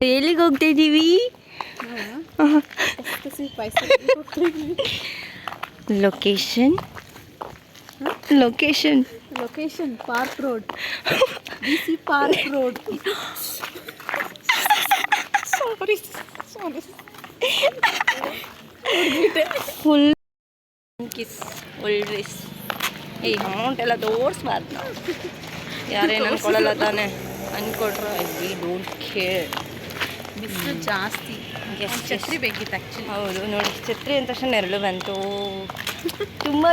ಎಲ್ಲಿಗೆ ಹೋಗ್ತಾ ಇದ್ದೀವಿ location location location park road C park road sorry sorry full kiss ಒಳ್ರಿಸ್ ಈ ಅಮೌಂಟ್ ಎಲ್ಲ ತೋರಿಸ್ಬಾರ್ದು ಯಾರೇನು ಅನ್ಕೊಳ್ಳಲ್ಲ ತಾನೆ. ಅನ್ಕೊಟ್ರು ವಿ ಡೋಂಟ್ ಕೇರ್ ಬಿಸಿಲು ಜಾಸ್ತಿ. ಚತ್ರಿ ಛತ್ರಿ ಬೇಕಿತ್ತು ಆ್ಯಕ್ಚುಲಿ ಹೌದು ನೋಡಿ ಛತ್ರಿ ಅಂದ ತಕ್ಷಣ ನೆರಳು ಬಂತು. ತುಂಬ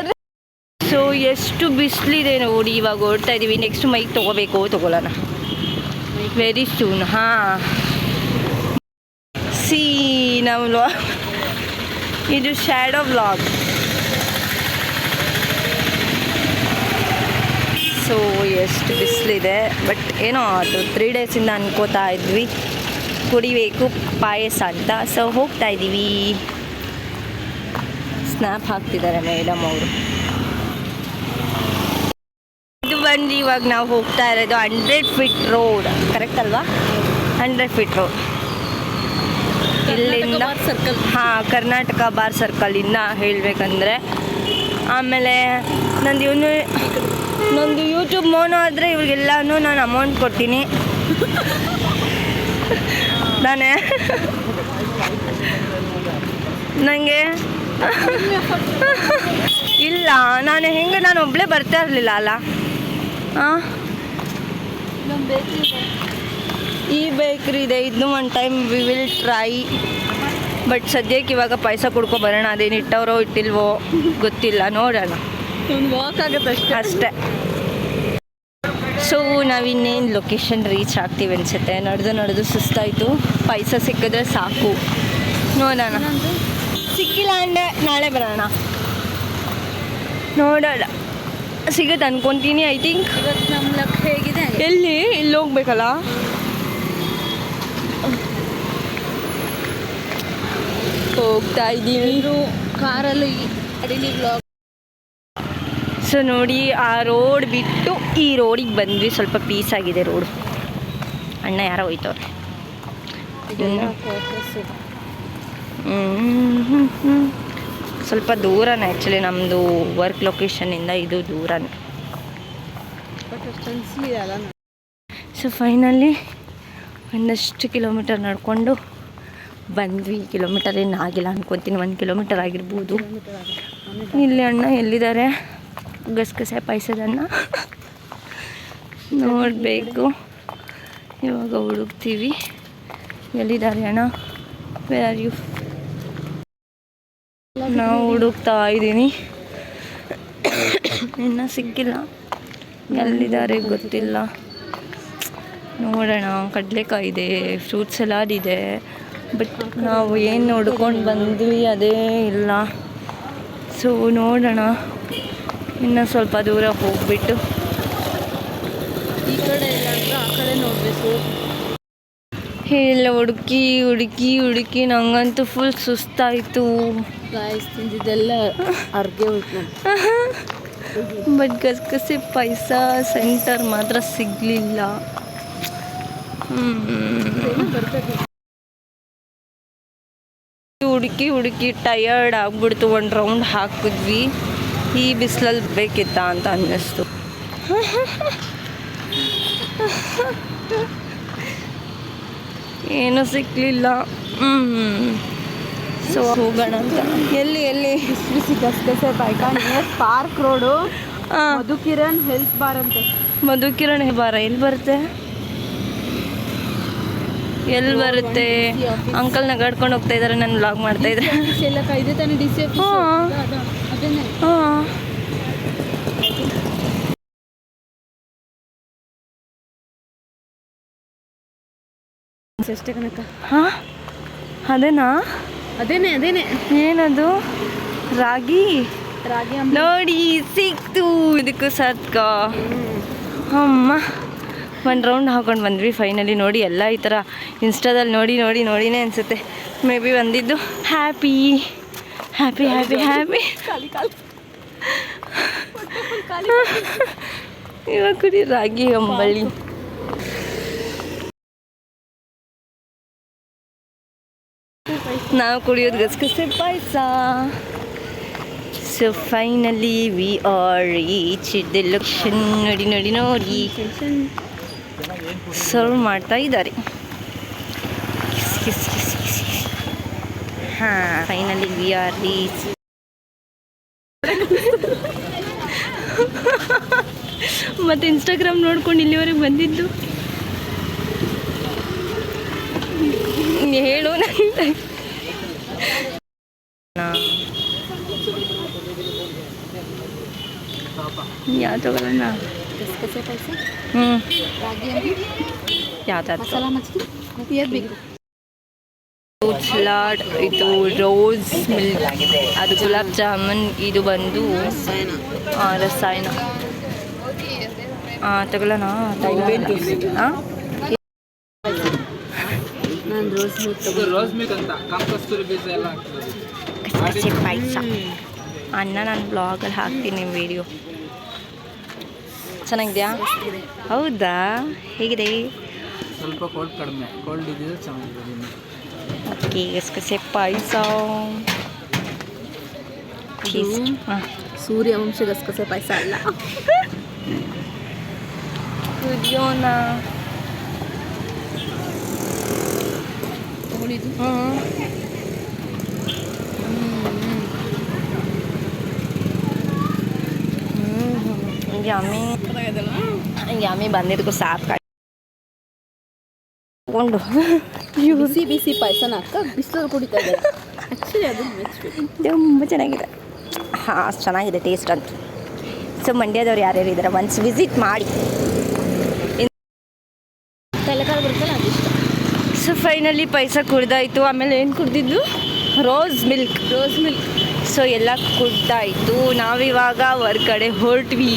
ಸೊ ಎಷ್ಟು ಬಿಸಿಲಿದೆ ನೋಡಿ ಇವಾಗ ಓಡ್ತಾ ಇದ್ದೀವಿ ನೆಕ್ಸ್ಟ್ ಮೈಕ್ ತೊಗೋಬೇಕು ತೊಗೊಳ್ಳೋಣ. ವೆರಿ ಸೂನ್ ಹಾಂ. ಸಿ ನಾವು ಇದು ಶ್ಯಾಡೋ ವ್ಲಾಗ್ ಸೊ ಎಷ್ಟು ಬಿಸಿಲಿದೆ. ಬಟ್ ಏನೋ ಅದು ತ್ರೀ ಡೇಸಿಂದ ಅನ್ಕೋತಾ ಇದ್ವಿ. ಕುಡಿಬೇಕು ಪಾಯಸ ಅಂತ. ಸೊ ಹೋಗ್ತಾ ಇದ್ದೀವಿ. ಸ್ನ್ಯಾಪ್ ಹಾಕ್ತಿದ್ದಾರೆ ಮೇಡಮ್ ಅವರು. ಇದು ಬಂದು ಇವಾಗ ನಾವು ಹೋಗ್ತಾ ಇರೋದು ಹಂಡ್ರೆಡ್ ಫೀಟ್ ರೋಡ್. ಕರೆಕ್ಟ್ ಅಲ್ವಾ? Hundred feet road. ಇಲ್ಲಿಂದ ಸರ್ಕಲ್. ಹಾಂ ಕರ್ನಾಟಕ ಬಾರ್ ಸರ್ಕಲಿಂದ ಹೇಳಬೇಕಂದ್ರೆ. ಆಮೇಲೆ ನಂದು ಇವನು ನಂದು ಯೂಟ್ಯೂಬ್ ಮೋನೋ ಆದರೆ ಇವ್ರಿಗೆಲ್ಲನೂ ನಾನು ಅಮೌಂಟ್ ಕೊಡ್ತೀನಿ. ನಾನೇ. ನನಗೆ ಇಲ್ಲ ನಾನು ಹೆಂಗೆ ನಾನು ಒಬ್ಬಳೇ ಬರ್ತಾ ಇರಲಿಲ್ಲ ಅಲ್ಲ. ಹಾಂ ಈ ಬೇಕ್ರಿ ಇದೆ. ಇದನ್ನು one time we will try but ಸದ್ಯಕ್ಕೆ ಇವಾಗ ಪಾಯಸ ಕುಡ್ಕೊ ಬರೋಣ. ಅದೇನು ಇಟ್ಟವರೋ ಇಟ್ಟಿಲ್ವೋ ಗೊತ್ತಿಲ್ಲ. ನೋಡೋಣ. ವಾಕ್ ಆಗುತ್ತೆ ಅಷ್ಟೇ ಅಷ್ಟೇ. ಸೊ ನಾವಿನ್ನೇನು ಲೊಕೇಶನ್ ರೀಚ್ ಆಗ್ತೀವಿ ಅನಿಸುತ್ತೆ. ನಡೆದು ನಡೆದು ಸುಸ್ತಾಯಿತು. ಪಾಯಸ ಸಿಕ್ಕಿದ್ರೆ ಸಾಕು. ನೋಡೋಣ. ಸಿಕ್ಕಿಲ್ಲ ಅಂದರೆ ನಾಳೆ ಬರೋಣ. ನೋಡೋಣ. ಸಿಗುತ್ತೆ ಅನ್ಕೊತೀನಿ ಐ ಥಿಂಕ್ ನಮ್ಮ ಲಕ್ ಹೇಗಿದೆ? ಎಲ್ಲಿ? ಇಲ್ಲಿ ಹೋಗ್ಬೇಕಲ್ಲ? ಹೋಗ್ತಾ ಇದ್ದೀವಿ. ಕಾರಲ್ಲಿ ಅಡಿಲಿ ಬ್ಲಾಗ್ ಸೊ ನೋಡಿ ಆ ರೋಡ್ ಬಿಟ್ಟು ಈ ರೋಡಿಗೆ ಬಂದ್ವಿ. ಸ್ವಲ್ಪ ಪೀಸ್ ಆಗಿದೆ ರೋಡ್ ಅಣ್ಣ ಯಾರೋ ಹೋಯ್ತವ್ರೆ. ಸ್ವಲ್ಪ ದೂರನೇ ಆ್ಯಕ್ಚುಲಿ ನಮ್ಮದು ವರ್ಕ್ ಲೊಕೇಶನಿಂದ ಇದು ದೂರನೇ. ಸೊ ಫೈನಲಿ ಒಂದಷ್ಟು ಕಿಲೋಮೀಟರ್ ನಡ್ಕೊಂಡು ಬಂದ್ವಿ. ಕಿಲೋಮೀಟರ್ ಏನು ಆಗಿಲ್ಲ ಅನ್ಕೊತೀನಿ. ಒಂದು ಕಿಲೋಮೀಟರ್ ಆಗಿರ್ಬೋದು. ಇಲ್ಲಿ ಅಣ್ಣ ಎಲ್ಲಿದ್ದಾರೆ? ಗಸಗಸೆ ಪಾಯಸದನ್ನು ನೋಡಬೇಕು. ಇವಾಗ ಹುಡುಕ್ತೀವಿ. ಎಲ್ಲಿದ್ದಾರೆ ಅಣ್ಣ? ವೇರ್ ಆರ್ ಯು ನಾವು ಹುಡುಕ್ತಾ ಇದ್ದೀನಿ. ಇನ್ನು ಸಿಕ್ಕಿಲ್ಲ. ಎಲ್ಲಿದ್ದಾರೆ ಗೊತ್ತಿಲ್ಲ. ನೋಡೋಣ. ಕಡಲೆಕಾಯಿ ಇದೆ ಫ್ರೂಟ್ ಸಲಾಡ್ ಇದೆ. ಬಟ್ ನಾವು ಏನು ನೋಡ್ಕೊಂಡು ಬಂದ್ವಿ ಅದೇ ಇಲ್ಲ. ಸೊ ನೋಡೋಣ. ಇನ್ನು ಸ್ವಲ್ಪ ದೂರ ಹೋಗ್ಬಿಟ್ಟು. ಈ ಕಡೆ ಇಲ್ಲ ಆ ಕಡೆ ನೋಡಬೇಕು. ಇಲ್ಲ ಹುಡುಕಿ ಹುಡುಕಿ ಹುಡುಕಿ ನಂಗಂತೂ ಫುಲ್ ಸುಸ್ತಾಯಿತು. ಗಾಯಸ್ ತಿಂದಿದ್ದೆಲ್ಲ ಅರ್ಗೆ ಹೋಯ್ತು ಬಟ್ ಗಸಗಸೆ ಪಾಯಸ ಸೆಂಟರ್ ಮಾತ್ರ ಸಿಗಲಿಲ್ಲ. ಹುಡುಕಿ ಹುಡುಕಿ ಟಯರ್ಡ್ ಆಗ್ಬಿಡ್ತು. ಒಂದು ರೌಂಡ್ ಹಾಕಿದ್ವಿ ಈ ಬಿಸಿಲಲ್ಲಿ ಬೇಕಿತ್ತ ಅಂತ ಅನ್ನಿಸ್ತು. ಏನೂ ಸಿಕ್ಕಲಿಲ್ಲ ಸೊ ಹೋಗೋಣ ಅಂತ. ಎಲ್ಲಿ ಎಲ್ಲಿ? Park road. Madhukiran health bar ಅಂತೆ. ಮಧುಕಿರಣ್ ಬಾರ ಎಲ್ಲಿ ಬರುತ್ತೆ? ಎಲ್ಲಿ ಬರುತ್ತೆ? ಅಂಕಲ್ ನಗಾಡ್ಕೊಂಡು ಹೋಗ್ತಾ ಇದ್ದಾರೆ ನಾನು ವ್ಲಾಗ್ ಮಾಡ್ತಾ ಇದ್ರೆ. ಹಾ. ಅದನ್ನೇ. ಹಾಂ. ಅಷ್ಟೇ ಕಣಕ್ಕ? ಹಾಂ? ಅದೇನಾ? ಅದೇನೆ ಅದೇನೆ ಏನದು? ರಾಗಿ? ರಾಗಿ ನೋಡಿ ಸಿಕ್ತು ಇದಕ್ಕೂ ಸತ್ಕ ಅಮ್ಮ ಒಂದು ರೌಂಡ್ ಹಾಕೊಂಡು ಬಂದ್ವಿ ಫೈನಲಿ ನೋಡಿ ಎಲ್ಲ ಈ ಥರ ಇನ್ಸ್ಟಾದಲ್ಲಿ ನೋಡಿ ನೋಡಿ ನೋಡಿನೇ ಅನಿಸುತ್ತೆ. ಮೇ ಬಿ ಬಂದಿದ್ದು. ಹ್ಯಾಪಿ ಹ್ಯಾಪಿ ಹ್ಯಾಪಿ ಹ್ಯಾಪಿ ಇವಾಗ ಕುಡಿ ರಾಗಿ ಅಂಬಳಿ ನಾವು ಕುಡಿಯೋದು ಗಸಗಸೆ ಪಾಯಸ. So finally we are reach the Lakshan ನೋಡಿ ನೋಡಿ ನೋಡಿ. ಸರ್ವ್ ಮಾಡ್ತಾ ಇದ್ದಾರೆ. ಹಾಂ. ಫೈನಲಿ ವಿ ಆರ್ ರೀಚ್ ಮತ್ತೆ ಇನ್ಸ್ಟಾಗ್ರಾಮ್ ನೋಡ್ಕೊಂಡು ಇಲ್ಲಿವರೆಗೆ ಬಂದಿದ್ದು? ಹೇಳು ನಂಗೆ ಯಾವ ತಗೊಳ್ಳೋಣ? ಗಸಗಸೆ ಪಾಯಸ ಹ್ಞೂ ಯಾವ್ದು ಮಸಾಲ ಮಜ್ಜಿಗೆ? ಬೇಕು. ಫ್ರೂಟ್ ಸಲಾಡ್ ಇದು ರೋಸ್ ಮಿಲ್ಕ್ ಅದು ಗುಲಾಬ್ ಜಾಮೂನ್ ಇದು ಬಂದು ಆ, ರಸಾಯನ. ತಗೊಳ್ಳೋಣ ಪಾಯಸ. ಅನ್ನ ನಾನು ಬ್ಲಾಗಲ್ಲಿ ಹಾಕ್ತೀನಿ ವಿಡಿಯೋ. ಚೆನ್ನಾಗಿದೆಯಾ? ಹೌದಾ? ಹೇಗಿದೆ? ಸ್ವಲ್ಪ ಕೋಲ್ಡ್ ಕಡಿಮೆ ಕೋಲ್ಡ್ ಇದ್ದಿದ್ರೆ ಚೆನ್ನಾಗಿದೆ ಇನ್ನು. ಓಕೆ ಗಸಗಸೆ ಪಾಯಸ ಟೇಸ್ಟ್ ಹಾಂ ಸೂರ್ಯವಂಶ ಗಸಗಸೆ ಪಾಯಸ ಅಲ್ಲ ಕುದಿಯೋಣ ತಗೊಳ್ಳಿದ್ದು ಹ್ಞೂ ಯಮ್ಮಿ ಯಮ್ಮಿ ಬಂದಿದ್ದಕ್ಕೂ ಸಾಕು ತಗೊಂಡು ಬಿಸಿ ಬಿಸಿ ಪಾಯಸನ ಬಿಸಿಲು ಕುಡಿತಾ ಇದ್ದಾರೆ. ಆ್ಯಕ್ಚುಲಿ ಅದು ತುಂಬ ಚೆನ್ನಾಗಿದೆ. ಹಾಂ ಚೆನ್ನಾಗಿದೆ ಟೇಸ್ಟ್ ಅಂತ. ಸೊ ಮಂಡ್ಯದವ್ರು ಯಾರ್ಯಾರು ಇದ್ದಾರೆ ಒನ್ಸ್ ವಿಸಿಟ್ ಮಾಡಿ. ತಲೆಕಾಲು ಬರುತ್ತಲ್ಲ ಅದಿಷ್ಟ ಸೊ ಫೈನಲಿ ಪೈಸ ಕುಡ್ದಾಯ್ತು. ಆಮೇಲೆ ಏನು ಕುಡ್ದಿದ್ದು? Rose milk rose milk so ಎಲ್ಲ ಕುಡ್ದಾಯ್ತು. ನಾವಿವಾಗ ಹೊರ ಕಡೆ ಹೊರಟ್ವಿ.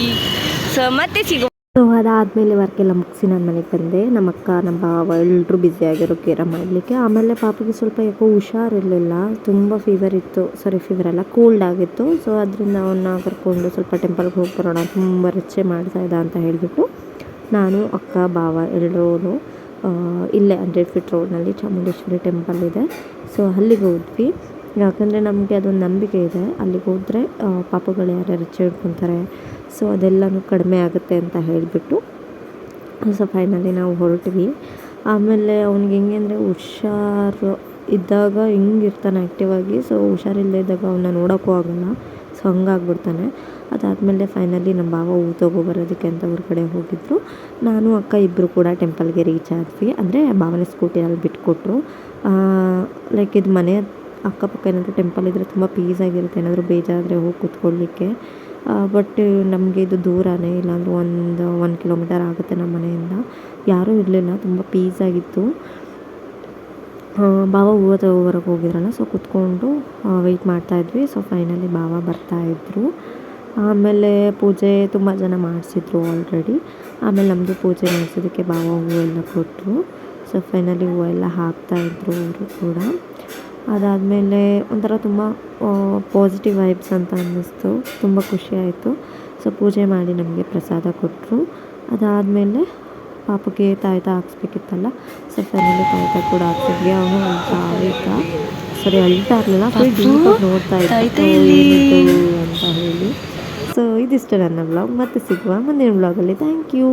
ಸೊ ಮತ್ತೆ ಸಿಗೋ ಸೊ ಅದಾದಮೇಲೆ ವರ್ಕೆಲ್ಲ ಮುಗಿಸಿ ನಾನು ಮನೆಗೆ ಬಂದೆ. ನಮ್ಮ ಅಕ್ಕ, ನಮ್ಮ ಭಾವ ಎಲ್ಲರೂ ಬ್ಯುಸಿಯಾಗಿರೋ ಕೇರ ಮಾಡಲಿಕ್ಕೆ ಆಮೇಲೆ ಪಾಪಗೆ ಸ್ವಲ್ಪ ಯಾಕೋ ಹುಷಾರಿರಲಿಲ್ಲ. ತುಂಬ ಫೀವರ್ ಇತ್ತು. ಸಾರಿ ಫೀವರ್ ಅಲ್ಲ ಕೋಲ್ಡ್ ಆಗಿತ್ತು. ಸೊ ಅದರಿಂದ ಅವನ್ನ ಕರ್ಕೊಂಡು ಸ್ವಲ್ಪ ಟೆಂಪಲ್ಗೆ ಹೋಗಿ ಬರೋಣ, ತುಂಬ ರಚೆ ಮಾಡ್ತಾ ಇದ್ದ ಅಂತ ಹೇಳಿಬಿಟ್ಟು ನಾನು, ಅಕ್ಕ, ಭಾವ ಎಲ್ಲರೂ ಇಲ್ಲೇ ಹಂಡ್ರೆಡ್ ಫೀಟ್ ರೋಡ್ನಲ್ಲಿ ಚಾಮುಂಡೇಶ್ವರಿ ಟೆಂಪಲ್ ಇದೆ. ಸೊ ಅಲ್ಲಿಗೆ ಹೋದ್ವಿ. ಯಾಕಂದರೆ ನಮಗೆ ಅದೊಂದು ನಂಬಿಕೆ ಇದೆ. ಅಲ್ಲಿಗೆ ಹೋದರೆ ಪಾಪಗಳು ಯಾರ್ಯಾರು ಹಿಡ್ಕೊತಾರೆ ಸೊ ಅದೆಲ್ಲನೂ ಕಡಿಮೆ ಆಗುತ್ತೆ ಅಂತ ಹೇಳಿಬಿಟ್ಟು ಸೊ ಫೈನಲಿ ನಾವು ಹೊರಟ್ವಿ. ಆಮೇಲೆ ಅವ್ನಿಗೆ ಹೆಂಗೆ ಅಂದರೆ ಹುಷಾರು ಇದ್ದಾಗ ಹಿಂಗಿರ್ತಾನೆ ಆ್ಯಕ್ಟಿವ್ ಆಗಿ. ಸೊ ಹುಷಾರಿಲ್ಲದೆ ಇದ್ದಾಗ ಅವನ್ನ ನೋಡೋಕ್ಕೂ ಆಗೋಲ್ಲ. ಸೊ ಹಂಗಾಗ್ಬಿಡ್ತಾನೆ. ಅದಾದಮೇಲೆ ಫೈನಲಿ ನಮ್ಮ ಭಾವ ಹೂ ತೊಗೊಬರೋದಕ್ಕೆ ಅಂತ ಹೊರಗಡೆ ಹೋಗಿದ್ರು. ನಾನು, ಅಕ್ಕ ಇಬ್ಬರು ಕೂಡ ಟೆಂಪಲ್ಗೆ ರೀಚ್ ಆದ್ವಿ. ಅಂದರೆ ಭಾವನೆ ಸ್ಕೂಟಿಯಲ್ಲಿ ಬಿಟ್ಕೊಟ್ರು. ಲೈಕ್ ಇದು ಮನೆ ಅಕ್ಕಪಕ್ಕ ಏನಾದರೂ ಟೆಂಪಲ್ ಇದ್ದರೆ ತುಂಬ ಪೀಸಾಗಿರುತ್ತೆ ಏನಾದರೂ ಬೇಜಾರಾದರೆ ಹೋಗಿ ಕೂತ್ಕೊಳ್ಳಿಕ್ಕೆ ಬಟ್ ನಮಗೆ ಇದು ದೂರನೇ, ಇಲ್ಲಾಂದರೂ ಒಂದು ಒಂದು ಕಿಲೋಮೀಟರ್ ಆಗುತ್ತೆ ನಮ್ಮ ಮನೆಯಿಂದ. ಯಾರೂ ಇರಲಿಲ್ಲ, ತುಂಬ ಪೀಸಾಗಿತ್ತು ಬಾವ ಹೂವು ಹೋಗಿದ್ರಲ್ಲ ಸೊ ಕೂತ್ಕೊಂಡು ವೆಯ್ಟ್ ಮಾಡ್ತಾಯಿದ್ವಿ ಸೊ ಫೈನಲಿ ಬಾವ ಬರ್ತಾಯಿದ್ರು ಆಮೇಲೆ ಪೂಜೆ ತುಂಬ ಜನ ಮಾಡಿಸಿದ್ರು ಆಲ್ರೆಡಿ ಆಮೇಲೆ ನಮ್ಮದು ಪೂಜೆ ಮಾಡಿಸೋದಕ್ಕೆ ಭಾವ ಹೂವೆಲ್ಲ ಕೊಟ್ಟರು ಸೊ ಫೈನಲಿ ಹೂವೆಲ್ಲ ಹಾಕ್ತಾಯಿದ್ರು ಅವರು ಕೂಡ. ಅದಾದಮೇಲೆ ಒಂಥರ ತುಂಬ ಪಾಸಿಟಿವ್ ವೈಬ್ಸ್ ಅಂತ ಅನ್ನಿಸ್ತು. ತುಂಬ ಖುಷಿ ಆಯಿತು. ಸೊ ಪೂಜೆ ಮಾಡಿ ನಮಗೆ ಪ್ರಸಾದ ಕೊಟ್ಟರು ಅದಾದಮೇಲೆ ಪಾಪಗೆ ತಾಯ್ತ ಹಾಕ್ಸ್ಬೇಕಿತ್ತಲ್ಲ ಸೊ ಫ್ಯಾಮಿಲಿ ತಾಯ್ತ ಕೂಡ ಹಾಕ್ಸಿದ್ವಿ. ಅವನು ಅಳ್ತಾ ಇದ್ದ ಸರಿ ಅಳ್ತಾ ಇರಲಿಲ್ಲ. ಫುಲ್ ಡೀಪಾಗಿ ನೋಡ್ತಾ? ಏನಿದು ಅಂತ ಹೇಳಿ. ಸೊ ಇದಿಷ್ಟು ನನ್ನ ಬ್ಲಾಗ್ ಮತ್ತೆ ಸಿಗುವ ಮುಂದಿನ ಬ್ಲಾಗಲ್ಲಿ ಥ್ಯಾಂಕ್ ಯು